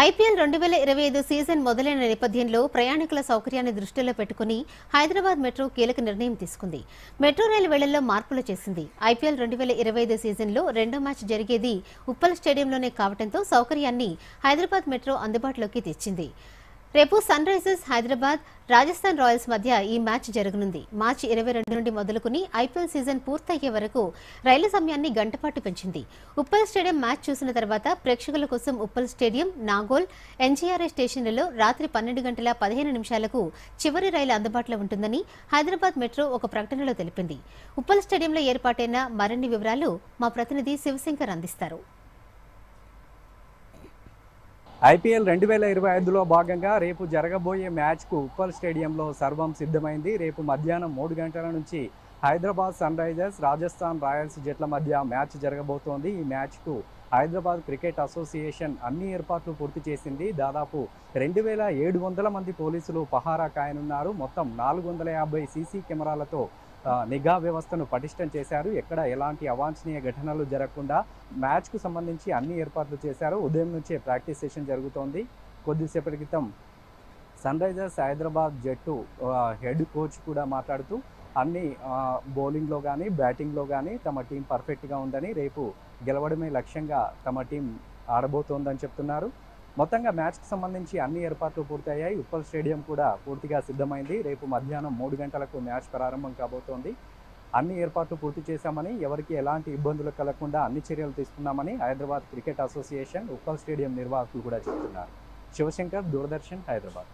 IPL రెండు వేల ఇరవై ఐదు సీజన్ మొదలైన నేపథ్యంలో ప్రయాణికుల సౌకర్యాన్ని దృష్టిలో పెట్టుకుని హైదరాబాద్ మెట్రో కీలక నిర్ణయం తీసుకుంది. మెట్రో రైలు వేళల్లో మార్పులు చేసింది. ఐపీఎల్ రెండు వేల ఇరవై ఐదు సీజన్లో రెండో మ్యాచ్ జరిగేది ఉప్పల్ స్టేడియంలోనే కావడంతో సౌకర్యాన్ని హైదరాబాద్ మెట్రో అందుబాటులోకి తెచ్చింది. రేపు Sunrisers Hyderabad Rajasthan Royals మధ్య ఈ మ్యాచ్ జరగనుంది. మార్చి ఇరవై రెండు నుండి మొదలుకుని ఐపీఎల్ సీజన్ పూర్తయ్యే వరకు రైలు సమయాన్ని గంటపాటు పెంచింది. ఉప్పల్ స్టేడియం మ్యాచ్ చూసిన తర్వాత ప్రేక్షకుల కోసం ఉప్పల్ స్టేడియం నాగోల్ ఎన్జీఆర్ఐ స్టేషన్లలో రాత్రి పన్నెండు గంటల పదిహేను నిమిషాలకు చివరి రైలు అందుబాటులో ఉంటుందని హైదరాబాద్ మెట్రో ఒక ప్రకటనలో తెలిపింది. ఉప్పల్ స్టేడియంలో ఏర్పాటైన మరిన్ని వివరాలు మా ప్రతినిధి శివశంకర్ అందిస్తారు. ఐపీఎల్ రెండు వేల ఇరవై ఐదులో భాగంగా రేపు జరగబోయే మ్యాచ్కు ఉప్పల్ స్టేడియంలో సర్వం సిద్ధమైంది. రేపు మధ్యాహ్నం మూడు గంటల నుంచి Hyderabad Sunrisers Rajasthan Royals జట్ల మధ్య మ్యాచ్ జరగబోతోంది. ఈ మ్యాచ్కు హైదరాబాద్ క్రికెట్ అసోసియేషన్ అన్ని ఏర్పాట్లు పూర్తి చేసింది. దాదాపు రెండు వేల ఏడు వందల మంది పోలీసులు పహారా కాయనున్నారు. మొత్తం నాలుగు వందల యాభై సీసీ కెమెరాలతో నిఘా వ్యవస్థను పటిష్టం చేశారు. ఎక్కడ ఎలాంటి అవాంఛనీయ ఘటనలు జరగకుండా మ్యాచ్కు సంబంధించి అన్ని ఏర్పాట్లు చేశారు. ఉదయం నుంచే ప్రాక్టీస్ సెషన్ జరుగుతోంది. కొద్దిసేపటి క్రితం సన్ రైజర్స్ హైదరాబాద్ జట్టు హెడ్ కోచ్ కూడా మాట్లాడుతూ అన్ని బౌలింగ్లో కానీ బ్యాటింగ్లో కానీ తమ టీం పర్ఫెక్ట్గా ఉందని రేపు గెలవడమే లక్ష్యంగా తమ టీం ఆడబోతోందని చెప్తున్నారు. మొత్తంగా మ్యాచ్కి సంబంధించి అన్ని ఏర్పాట్లు పూర్తయ్యాయి. ఉప్పల్ స్టేడియం కూడా పూర్తిగా సిద్ధమైంది. రేపు మధ్యాహ్నం మూడు గంటలకు మ్యాచ్ ప్రారంభం కాబోతోంది. అన్ని ఏర్పాట్లు పూర్తి చేశామని ఎవరికి ఎలాంటి ఇబ్బందులు కలగకుండా అన్ని చర్యలు తీసుకున్నామని Hyderabad cricket association Uppal stadium నిర్వాహకులు కూడా చెప్తున్నారు. శివశంకర్ దూరదర్శన్ హైదరాబాద్.